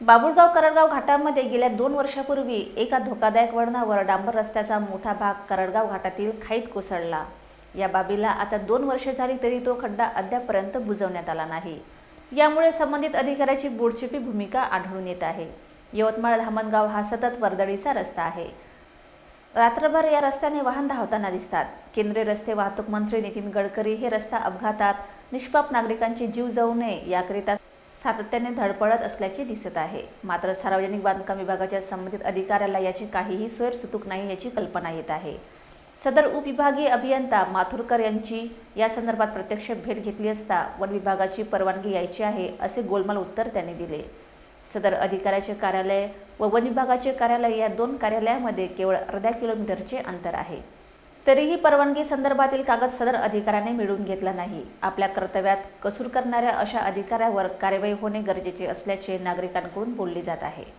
बाबुळगाव करडगाव घाटामध्ये गेल्या दोन वर्षापूर्वी एका धोकादायक वळणावर डांबर रस्त्याचा मोठा भाग करडगाव घाटातील खाईत कोसळला. या बाबीला आता दोन वर्षे झाली तरी तो खड्डा अद्यापर्यंत बुजवण्यात आला नाही. यामुळे संबंधित अधिकाऱ्याची बोडचिपी भूमिका आढळून येत आहे. यवतमाळ धामणगाव हा सतत वर्दळीचा रस्ता आहे. रात्रभर या रस्त्याने वाहन धावताना दिसतात. केंद्रीय रस्ते वाहतूक मंत्री नितीन गडकरी हे रस्ता अपघातात निष्पाप नागरिकांचे जीव जाऊ नये याकरिता सातत्याने धडपडत असल्याचे दिसत आहे. मात्र सार्वजनिक बांधकाम विभागाच्या संबंधित अधिकाऱ्याला याची काहीही सोयरसुतूक नाही याची कल्पना येत आहे. सदर उपविभागीय अभियंता माथुरकर यांची या संदर्भात प्रत्यक्ष भेट घेतली असता वन विभागाची परवानगी यायची आहे असे गोलमाल उत्तर त्यांनी दिले. सदर अधिकाऱ्याचे कार्यालय व वन विभागाचे कार्यालय या दोन कार्यालयामध्ये केवळ अर्ध्या किलोमीटरचे अंतर आहे. तरीही परवानगी संदर्भातील कागद सदर अधिकाऱ्याने मिळवून घेतला नाही. आपल्या कर्तव्यात कसूर करणाऱ्या अशा अधिकाऱ्यावर कार्यवाही होणे गरजेचे असल्याचे नागरिकांकडून बोलले जात आहे.